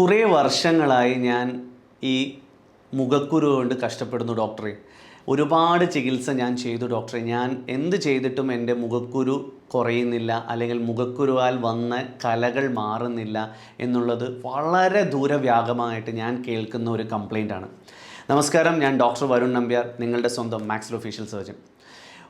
കുറേ വർഷങ്ങളായി ഞാൻ ഈ മുഖക്കുരു കൊണ്ട് കഷ്ടപ്പെടുന്നു ഡോക്ടറെ. ഒരുപാട് ചികിത്സ ഞാൻ ചെയ്തു ഡോക്ടറെ. ഞാൻ എന്ത് ചെയ്തിട്ടും എന്റെ മുഖക്കുരു കുറയുന്നില്ല അല്ലെങ്കിൽ മുഖക്കുരുവാൽ വന്ന കലകൾ മാറുന്നില്ല എന്നുള്ളത് വളരെ ദൂരവ്യാപകമായിട്ട് ഞാൻ കേൾക്കുന്ന ഒരു കംപ്ലൈന്റ് ആണ്. നമസ്കാരം ഞാൻ ഡോക്ടർ വരുൺ നമ്പ്യാർ നിങ്ങളുടെ സ്വന്തം മാക്സിൽ ഒഫീഷ്യൽ സർജൻ.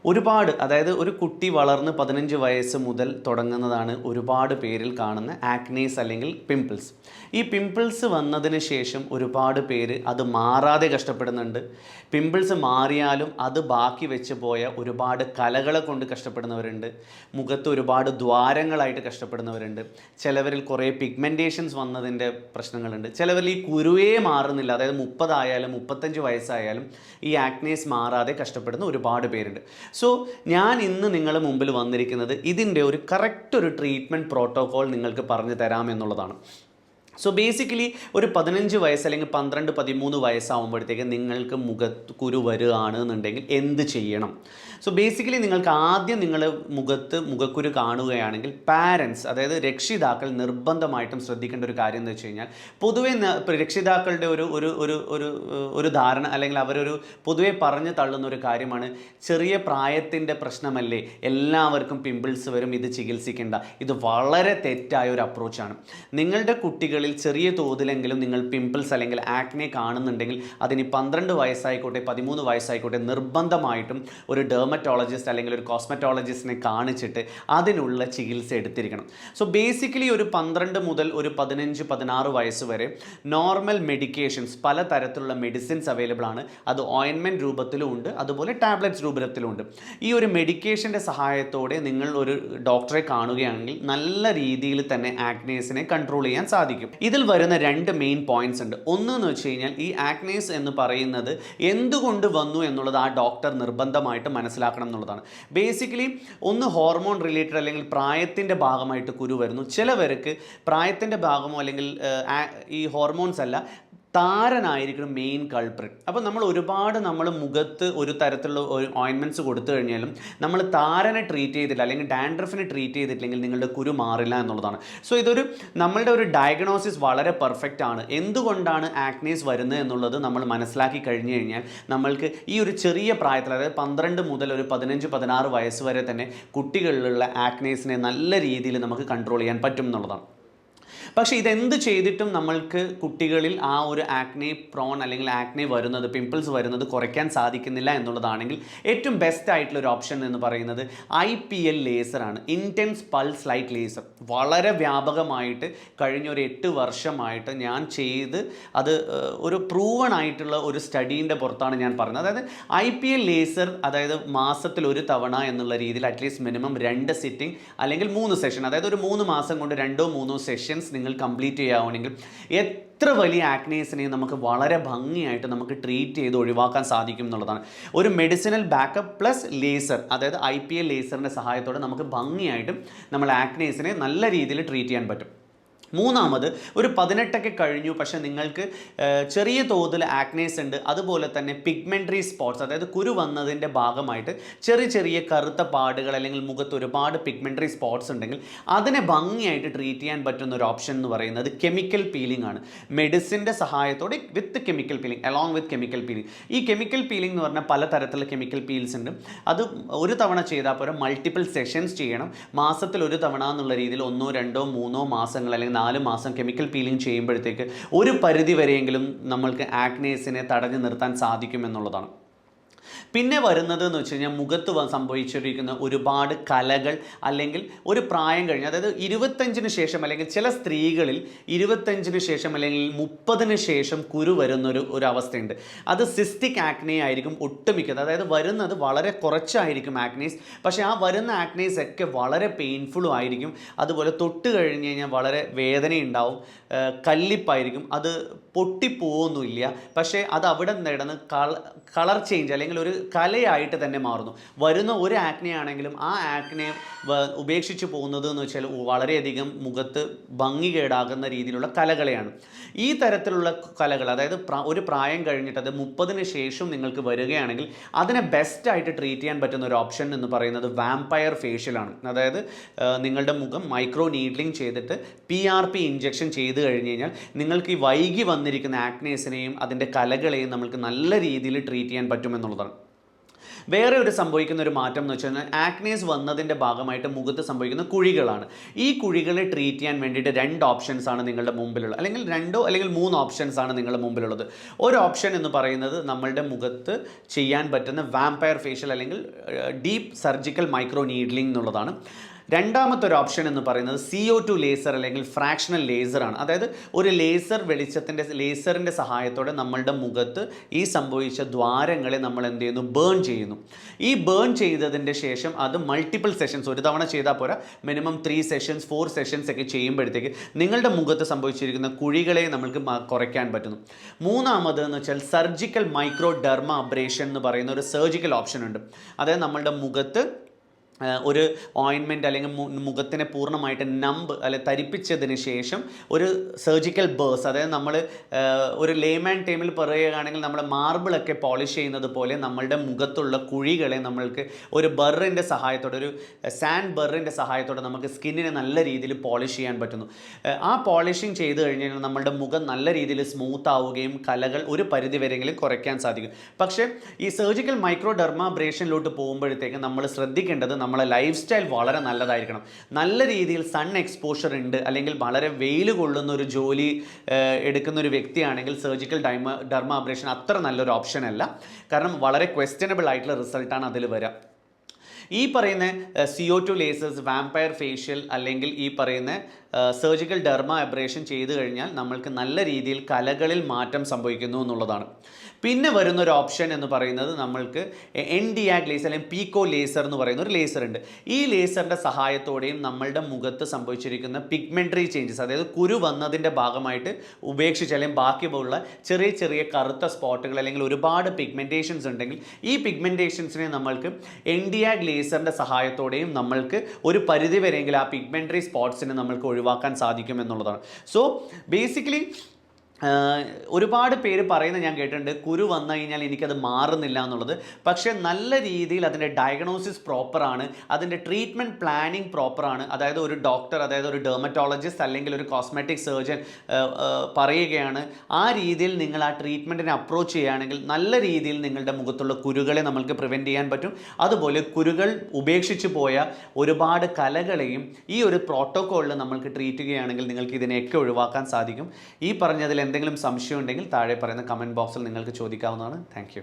ഒരുപാട് അതായത് ഒരു കുട്ടി വളർന്ന് പതിനഞ്ച് വയസ്സ് മുതൽ തുടങ്ങുന്നതാണ് ഒരുപാട് പേരിൽ കാണുന്ന ആക്നീസ് അല്ലെങ്കിൽ പിംപിൾസ് ഈ പിംപിൾസ് വന്നതിന് ശേഷം ഒരുപാട് പേര് അത് മാറാതെ കഷ്ടപ്പെടുന്നുണ്ട്. പിംപിൾസ് മാറിയാലും അത് ബാക്കി വെച്ച് പോയ ഒരുപാട് കലകളെ കൊണ്ട് കഷ്ടപ്പെടുന്നവരുണ്ട്. മുഖത്ത് ഒരുപാട് ദ്വാരങ്ങളായിട്ട് കഷ്ടപ്പെടുന്നവരുണ്ട്. ചിലവരിൽ കുറേ പിഗ്മെന്റേഷൻസ് വന്നതിന്റെ പ്രശ്നങ്ങളുണ്ട്. ചിലവരിൽ ഈ കുരുവേ മാറുന്നില്ല. അതായത് മുപ്പതായാലും മുപ്പത്തഞ്ച് വയസ്സായാലും ഈ ആക്നേസ് മാറാതെ കഷ്ടപ്പെടുന്ന ഒരുപാട് പേരുണ്ട്. സോ ഞാൻ ഇന്ന് നിങ്ങളുടെ മുമ്പിൽ വന്നിരിക്കുന്നത് ഇതിന്റെ ഒരു കറക്റ്റ് ഒരു ട്രീറ്റ്മെന്റ് പ്രോട്ടോകോൾ നിങ്ങൾക്ക് പറഞ്ഞു തരാമെന്നുള്ളതാണ്. സോ ബേസിക്കലി ഒരു പതിനഞ്ച് വയസ്സ് അല്ലെങ്കിൽ പന്ത്രണ്ട് പതിമൂന്ന് വയസ്സാകുമ്പോഴത്തേക്ക് നിങ്ങൾക്ക് മുഖത്ത് കുരു വരികയാണ് എന്നുണ്ടെങ്കിൽ എന്ത് ചെയ്യണം? സോ ബേസിക്കലി നിങ്ങൾക്ക് ആദ്യം നിങ്ങൾ മുഖത്ത് മുഖക്കുരു കാണുകയാണെങ്കിൽ പാരൻസ് അതായത് രക്ഷിതാക്കൾ നിർബന്ധമായിട്ടും ശ്രദ്ധിക്കേണ്ട ഒരു കാര്യം എന്ന് വെച്ച് കഴിഞ്ഞാൽ പൊതുവെ രക്ഷിതാക്കളുടെ ഒരു ഒരു ഒരു ഒരു ഒരു ധാരണ അല്ലെങ്കിൽ അവരൊരു പൊതുവെ പറഞ്ഞു തള്ളുന്ന ഒരു കാര്യമാണ് ചെറിയ പ്രായത്തിന്റെ പ്രശ്നമല്ലേ? എല്ലാവർക്കും പിമ്പിൾസ് വരും ഇത് ചികിത്സിക്കേണ്ട. ഇത് വളരെ തെറ്റായ ഒരു അപ്രോച്ചാണ് നിങ്ങളുടെ കുട്ടികളിൽ ചെറിയ തോതിലെങ്കിലും നിങ്ങൾ പിമ്പിൾസ് അല്ലെങ്കിൽ ആക്നെ കാണുന്നുണ്ടെങ്കിൽ അതിന് പന്ത്രണ്ട് വയസ്സായിക്കോട്ടെ പതിമൂന്ന് വയസ്സായിക്കോട്ടെ നിർബന്ധമായിട്ടും ഒരു ഡെർമറ്റോളജിസ്റ്റ് അല്ലെങ്കിൽ ഒരു കോസ്മെറ്റോളജിസ്റ്റിനെ കാണിച്ചിട്ട് അതിനുള്ള ചികിത്സ എടുത്തിരിക്കണം. സോ ബേസിക്കലി ഒരു പന്ത്രണ്ട് മുതൽ ഒരു പതിനഞ്ച് പതിനാറ് വയസ്സ് വരെ നോർമൽ മെഡിക്കേഷൻസ് പല തരത്തിലുള്ള മെഡിസിൻസ് അവൈലബിൾ ആണ്. അത് ഓയിൻമെന്റ് രൂപത്തിലും ഉണ്ട് അതുപോലെ ടാബ്ലറ്റ്സ് രൂപത്തിലും ഉണ്ട്. ഈ ഒരു മെഡിക്കേഷന്റെ സഹായത്തോടെ നിങ്ങൾ ഒരു ഡോക്ടറെ കാണുകയാണെങ്കിൽ നല്ല രീതിയിൽ തന്നെ ആക്നേസിനെ കൺട്രോൾ ചെയ്യാൻ സാധിക്കും. ഇതിൽ വരുന്ന രണ്ട് മെയിൻ പോയിന്റ്സ് ഉണ്ട്. ഒന്ന് എന്ന് വെച്ച് കഴിഞ്ഞാൽ ഈ ആക്നേസ് എന്ന് പറയുന്നത് എന്തുകൊണ്ട് വന്നു എന്നുള്ളത് ആ ഡോക്ടർ നിർബന്ധമായിട്ട് മനസ്സിലാക്കണം എന്നുള്ളതാണ്. ബേസിക്കലി ഒന്ന് ഹോർമോൺ റിലേറ്റഡ് അല്ലെങ്കിൽ പ്രായത്തിന്റെ ഭാഗമായിട്ട് കുരു വരുന്നു. ചിലവർക്ക് പ്രായത്തിന്റെ ഭാഗമോ അല്ലെങ്കിൽ ഈ ഹോർമോൺസ് അല്ല താരനായിരിക്കണം മെയിൻ കൾപ്രിറ്റ് അപ്പോൾ നമ്മൾ ഒരുപാട് നമ്മൾ മുഖത്ത് ഒരു തരത്തിലുള്ള ഒരു ഓയിൻമെന്റ്സ് കൊടുത്തു കഴിഞ്ഞാലും നമ്മൾ താരനെ ട്രീറ്റ് ചെയ്തിട്ടില്ല അല്ലെങ്കിൽ ഡാൻഡ്രഫിനെ ട്രീറ്റ് ചെയ്തിട്ടില്ലെങ്കിൽ നിങ്ങളുടെ കുരു മാറില്ല എന്നുള്ളതാണ്. സോ ഇതൊരു നമ്മളുടെ ഒരു ഡയഗ്നോസിസ് വളരെ പെർഫെക്റ്റ് ആണ്. എന്തുകൊണ്ടാണ് ആക്നീസ് വരുന്നത് എന്നുള്ളത് നമ്മൾ മനസ്സിലാക്കി കഴിഞ്ഞു കഴിഞ്ഞാൽ നമ്മൾക്ക് ഈ ഒരു ചെറിയ പ്രായത്തിൽ അതായത് പന്ത്രണ്ട് മുതൽ ഒരു പതിനഞ്ച് പതിനാറ് വയസ്സ് വരെ തന്നെ കുട്ടികളിലുള്ള ആക്നീസിനെ നല്ല രീതിയിൽ നമുക്ക് കൺട്രോൾ ചെയ്യാൻ പറ്റും എന്നുള്ളതാണ്. പക്ഷേ ഇതെന്ത് ചെയ്തിട്ടും നമ്മൾക്ക് കുട്ടികളിൽ ആ ഒരു ആക്നെ പ്രോൺ അല്ലെങ്കിൽ ആക്നെ വരുന്നത് പിമ്പിൾസ് വരുന്നത് കുറയ്ക്കാൻ സാധിക്കുന്നില്ല എന്നുള്ളതാണെങ്കിൽ ഏറ്റവും ബെസ്റ്റ് ആയിട്ടുള്ള ഒരു ഓപ്ഷൻ എന്ന് പറയുന്നത് ഐ പി എൽ ലേസറാണ് ഇന്റൻസ് പൾസ് ലൈറ്റ് ലേസർ വളരെ വ്യാപകമായിട്ട് കഴിഞ്ഞ ഒരു എട്ട് വർഷമായിട്ട് ഞാൻ ചെയ്ത് അത് ഒരു പ്രൂവൺ ആയിട്ടുള്ള ഒരു സ്റ്റഡീന്റെ പുറത്താണ് ഞാൻ പറഞ്ഞത്. അതായത് ഐ പി എൽ ലേസർ അതായത് മാസത്തിൽ ഒരു തവണ എന്നുള്ള രീതിയിൽ അറ്റ്ലീസ്റ്റ് മിനിമം രണ്ട് സിറ്റിംഗ് അല്ലെങ്കിൽ മൂന്ന് സെഷൻ അതായത് ഒരു മൂന്ന് മാസം കൊണ്ട് രണ്ടോ മൂന്നോ സെഷൻസ് നിങ്ങൾ കംപ്ലീറ്റ് ചെയ്യാവുന്നെങ്കിൽ എത്ര വലിയ ആക്നേസിനെയും നമുക്ക് വളരെ ഭംഗിയായിട്ട് നമുക്ക് ട്രീറ്റ് ചെയ്ത് ഒഴിവാക്കാൻ സാധിക്കും എന്നുള്ളതാണ്. ഒരു മെഡിസിനൽ ബാക്കപ്പ് പ്ലസ് ലേസർ അതായത് ഐ പി എൽ ലേസറിന്റെ സഹായത്തോടെ നമുക്ക് ഭംഗിയായിട്ടും നമ്മൾ ആക്നേസിനെ നല്ല രീതിയിൽ ട്രീറ്റ് ചെയ്യാൻ പറ്റും. മൂന്നാമത് ഒരു പതിനെട്ടൊക്കെ കഴിഞ്ഞു പക്ഷെ നിങ്ങൾക്ക് ചെറിയ തോതിൽ ആക്നേസ് ഉണ്ട്. അതുപോലെ തന്നെ പിഗ്മെന്ററി സ്പോട്ട്സ് അതായത് കുരു വന്നതിന്റെ ഭാഗമായിട്ട് ചെറിയ ചെറിയ കറുത്ത പാടുകൾ അല്ലെങ്കിൽ മുഖത്ത് ഒരുപാട് പിഗ്മെന്ററി സ്പോട്ട്സ് ഉണ്ടെങ്കിൽ അതിനെ ഭംഗിയായിട്ട് ട്രീറ്റ് ചെയ്യാൻ പറ്റുന്ന ഒരു ഓപ്ഷൻ എന്ന് പറയുന്നത് കെമിക്കൽ പീലിംഗ് ആണ്. മെഡിസിന്റെ സഹായത്തോടെ with chemical peeling along with chemical peeling ഈ കെമിക്കൽ പീലിംഗ് എന്ന് പറഞ്ഞാൽ പല തരത്തിലുള്ള കെമിക്കൽ പീൽസ് ഉണ്ട്. അത് ഒരു തവണ ചെയ്താൽ പോരാ മൾട്ടിപ്പിൾ സെഷൻസ് ചെയ്യണം. മാസത്തിൽ ഒരു തവണ എന്നുള്ള രീതിയിൽ ഒന്നോ രണ്ടോ മൂന്നോ മാസങ്ങൾ അല്ലെങ്കിൽ നാല് മാസം കെമിക്കൽ പീലിംഗ് ചെയ്യുമ്പോഴത്തേക്ക് ഒരു പരിധി വരെയെങ്കിലും നമ്മൾക്ക് ആക്നേസിനെ തടഞ്ഞു നിർത്താൻ സാധിക്കും എന്നുള്ളതാണ് പിന്നെ വരുന്നത് എന്ന് വെച്ച് കഴിഞ്ഞാൽ മുഖത്ത് സംഭവിച്ചിരിക്കുന്ന ഒരുപാട് കലകൾ അല്ലെങ്കിൽ ഒരു പ്രായം കഴിഞ്ഞ് അതായത് ഇരുപത്തഞ്ചിന് ശേഷം അല്ലെങ്കിൽ ചില സ്ത്രീകളിൽ ഇരുപത്തഞ്ചിന് ശേഷം അല്ലെങ്കിൽ മുപ്പതിന് ശേഷം കുരു വരുന്നൊരു ഒരു അവസ്ഥയുണ്ട് അത് സിസ്റ്റിക് ആക്നെ ആയിരിക്കും ഒട്ടുമിക്കത്. അതായത് വരുന്നത് വളരെ കുറച്ചായിരിക്കും ആക്നീസ്. പക്ഷേ ആ വരുന്ന ആക്നീസ് ഒക്കെ വളരെ പെയിൻഫുള്ളും ആയിരിക്കും. അതുപോലെ തൊട്ട് കഴിഞ്ഞ് കഴിഞ്ഞാൽ വളരെ വേദനയുണ്ടാവും. കല്ലിപ്പായിരിക്കും. അത് പൊട്ടിപ്പോവൊന്നുമില്ല. പക്ഷേ അത് അവിടെ നടന്ന് കളർ ചേഞ്ച് അല്ലെങ്കിൽ ഒരു കലയായിട്ട് തന്നെ മാറുന്നു. വരുന്ന ഒരു ആക്നെ ആണെങ്കിലും ആ ആക്നെ ഉപേക്ഷിച്ച് പോകുന്നത് എന്ന് വെച്ചാൽ വളരെയധികം മുഖത്ത് ഭംഗി കേടാകുന്ന രീതിയിലുള്ള കലകളെയാണ്. ഈ തരത്തിലുള്ള കലകൾ അതായത് ഒരു പ്രായം കഴിഞ്ഞിട്ട് അത് മുപ്പതിന് ശേഷം നിങ്ങൾക്ക് വരികയാണെങ്കിൽ അതിനെ ബെസ്റ്റായിട്ട് ട്രീറ്റ് ചെയ്യാൻ പറ്റുന്ന ഒരു ഓപ്ഷൻ എന്ന് പറയുന്നത് വാമ്പയർ ഫേഷ്യലാണ് അതായത് നിങ്ങളുടെ മുഖം മൈക്രോ നീഡ്ലിംഗ് ചെയ്തിട്ട് പി ആർ പി ഇഞ്ചക്ഷൻ ചെയ്ത് കഴിഞ്ഞ് കഴിഞ്ഞാൽ നിങ്ങൾക്ക് ഈ വൈകി വന്നിരിക്കുന്ന ആക്നേസിനെയും അതിന്റെ കലകളെയും നമുക്ക് നല്ല രീതിയിൽ ട്രീറ്റ് ചെയ്യാൻ പറ്റുമെന്നുള്ളതാണ്. വേറെ ഒരു സംഭവിക്കുന്ന ഒരു മാറ്റം എന്ന് വെച്ചാൽ ആക്നേസ് വന്നതിന്റെ ഭാഗമായിട്ട് മുഖത്ത് സംഭവിക്കുന്ന കുഴികളാണ്. ഈ കുഴികളെ ട്രീറ്റ് ചെയ്യാൻ വേണ്ടിയിട്ട് രണ്ട് ഓപ്ഷൻസ് ആണ് നിങ്ങളുടെ മുമ്പിലുള്ളത്. അല്ലെങ്കിൽ രണ്ടോ അല്ലെങ്കിൽ മൂന്ന് ഓപ്ഷൻസ് ആണ് നിങ്ങളുടെ മുമ്പിലുള്ളത്. ഒരു ഓപ്ഷൻ എന്ന് പറയുന്നത് നമ്മളുടെ മുഖത്ത് ചെയ്യാൻ പറ്റുന്ന വാമ്പയർ ഫേഷ്യൽ അല്ലെങ്കിൽ ഡീപ്പ് സർജിക്കൽ മൈക്രോ നീഡ്ലിംഗ് എന്നുള്ളതാണ്. രണ്ടാമത്തെ ഒരു ഓപ്ഷൻ എന്ന് പറയുന്നത് സി ഒ ടു ലേസർ അല്ലെങ്കിൽ ഫ്രാക്ഷണൽ ലേസർ ആണ്. അതായത് ഒരു ലേസർ വെളിച്ചത്തിന്റെ ലേസറിന്റെ സഹായത്തോടെ നമ്മളുടെ മുഖത്ത് ഈ സംഭവിച്ച ദ്വാരങ്ങളെ നമ്മൾ എന്ത് ചെയ്യുന്നു? ബേൺ ചെയ്യുന്നു. ഈ ബേൺ ചെയ്തതിന്റെ ശേഷം അത് മൾട്ടിപ്പിൾ സെഷൻസ് ഒരു തവണ ചെയ്താൽ പോരാ minimum three sessions four sessions ഒക്കെ ചെയ്യുമ്പോഴത്തേക്ക് നിങ്ങളുടെ മുഖത്ത് സംഭവിച്ചിരിക്കുന്ന കുഴികളെ നമ്മൾക്ക് കുറയ്ക്കാൻ പറ്റുന്നു. മൂന്നാമത് എന്ന് വെച്ചാൽ സർജിക്കൽ മൈക്രോ ഡെർമ അബ്രേഷൻ എന്ന് പറയുന്ന ഒരു സർജിക്കൽ ഓപ്ഷൻ ഉണ്ട്. അതായത് നമ്മളുടെ മുഖത്ത് ഒരു ഓയിൻമെന്റ് അല്ലെങ്കിൽ മുഖത്തിനെ പൂർണമായിട്ട് നമ്പ് അല്ലെ തരിപ്പിച്ചതിന് ശേഷം ഒരു സർജിക്കൽ ബേഴ്സ് അതായത് നമ്മൾ ഒരു ലേമൻ ടൈമിൽ പറയുകയാണെങ്കിൽ നമ്മൾ മാർബിളൊക്കെ പോളിഷ് ചെയ്യുന്നത് പോലെ നമ്മളുടെ മുഖത്തുള്ള കുഴികളെ നമ്മൾക്ക് ഒരു ബറിന്റെ സഹായത്തോടെ ഒരു സാൻഡ് ബറിന്റെ സഹായത്തോടെ നമുക്ക് സ്കിന്നിനെ നല്ല രീതിയിൽ പോളിഷ് ചെയ്യാൻ പറ്റുന്നു. ആ, പോളിഷിങ് ചെയ്ത് കഴിഞ്ഞാൽ നമ്മളുടെ മുഖം നല്ല രീതിയിൽ സ്മൂത്ത് ആവുകയും കലകൾ ഒരു പരിധി വരെയെങ്കിലും കുറയ്ക്കാൻ സാധിക്കും. പക്ഷേ ഈ സർജിക്കൽ മൈക്രോ ഡെർമാബ്രേഷനിലോട്ട് പോകുമ്പോഴത്തേക്ക് നമ്മൾ ശ്രദ്ധിക്കേണ്ടത് നമ്മളെ ലൈഫ് സ്റ്റൈൽ വളരെ നല്ലതായിരിക്കണം. നല്ല രീതിയിൽ സൺ എക്സ്പോഷർ ഉണ്ട് അല്ലെങ്കിൽ വളരെ വെയിൽ കൊള്ളുന്ന ഒരു ജോലി എടുക്കുന്ന ഒരു വ്യക്തിയാണെങ്കിൽ സർജിക്കൽ ഡൈമ ഡർമ ഓപ്പറേഷൻ അത്ര നല്ലൊരു ഓപ്ഷൻ അല്ല. കാരണം വളരെ ക്വസ്റ്റ്യനബിൾ ആയിട്ടുള്ള റിസൾട്ടാണ് അതിൽ വരിക ഈ പറയുന്ന C O two lasers vampire facial അല്ലെങ്കിൽ ഈ പറയുന്ന സർജിക്കൽ ഡെർമ അബ്രേഷൻ ചെയ്തു കഴിഞ്ഞാൽ നമ്മൾക്ക് നല്ല രീതിയിൽ കലകളിൽ മാറ്റം സംഭവിക്കുന്നു എന്നുള്ളതാണ്. പിന്നെ വരുന്ന ഒരു ഓപ്ഷൻ എന്ന് പറയുന്നത് നമ്മൾക്ക് എൻ ഡി ആഗ് ലേസർ അല്ലെങ്കിൽ പീക്കോ ലേസർ എന്ന് പറയുന്ന ഒരു ലേസർ ഉണ്ട്. ഈ ലേസറിന്റെ സഹായത്തോടെയും നമ്മളുടെ മുഖത്ത് സംഭവിച്ചിരിക്കുന്ന പിഗ്മെന്ററി ചേഞ്ചസ് അതായത് കുരു വന്നതിന്റെ ഭാഗമായിട്ട് ഉപേക്ഷിച്ച് അല്ലെങ്കിൽ ബാക്കിയുള്ള ചെറിയ ചെറിയ കറുത്ത സ്പോട്ടുകൾ അല്ലെങ്കിൽ ഒരുപാട് പിഗ്മെന്റേഷൻസ് ഉണ്ടെങ്കിൽ ഈ പിഗ്മെന്റേഷൻസിനെ നമ്മൾക്ക് എൻ ഡി ആഗ് ലേസറിന്റെ സഹായത്തോടെയും നമ്മൾക്ക് ഒരു പരിധി വരെയെങ്കിൽ ആ പിഗ്മെന്ററി സ്പോട്ട്സിനെ നമ്മൾക്ക് ഒഴിവാക്കാൻ സാധിക്കും എന്നുള്ളതാണ്. സോ ബേസിക്കലി ഒരുപാട് പേര് പറയുന്നത് ഞാൻ കേട്ടിട്ടുണ്ട് കുരു വന്നു കഴിഞ്ഞാൽ എനിക്കത് മാറുന്നില്ല എന്നുള്ളത്. പക്ഷേ നല്ല രീതിയിൽ അതിന്റെ ഡയഗ്നോസിസ് പ്രോപ്പറാണ് അതിന്റെ ട്രീറ്റ്മെന്റ് പ്ലാനിങ് പ്രോപ്പറാണ് അതായത് ഒരു ഡോക്ടർ അതായത് ഒരു ഡെർമറ്റോളജിസ്റ്റ് അല്ലെങ്കിൽ ഒരു കോസ്മെറ്റിക് സർജൻ പറയുകയാണ് ആ രീതിയിൽ നിങ്ങൾ ആ ട്രീറ്റ്മെന്റിനെ അപ്രോച്ച് ചെയ്യുകയാണെങ്കിൽ നല്ല രീതിയിൽ നിങ്ങളുടെ മുഖത്തുള്ള കുരുകളെ നമ്മൾക്ക് പ്രിവെന്റ് ചെയ്യാൻ പറ്റും. അതുപോലെ കുരുകൾ ഉപേക്ഷിച്ച് പോയ ഒരുപാട് കലകളെയും ഈ ഒരു പ്രോട്ടോക്കോളിൽ നമ്മൾക്ക് ട്രീറ്റ് ചെയ്യുകയാണെങ്കിൽ നിങ്ങൾക്ക് ഇതിനെയൊക്കെ ഒഴിവാക്കാൻ സാധിക്കും. ഈ പറഞ്ഞതിൽ എന്തെങ്കിലും സംശയം ഉണ്ടെങ്കിൽ താഴെ പറയുന്ന കമന്റ് ബോക്സിൽ നിങ്ങൾക്ക് ചോദിക്കാവുന്നതാണ്. താങ്ക്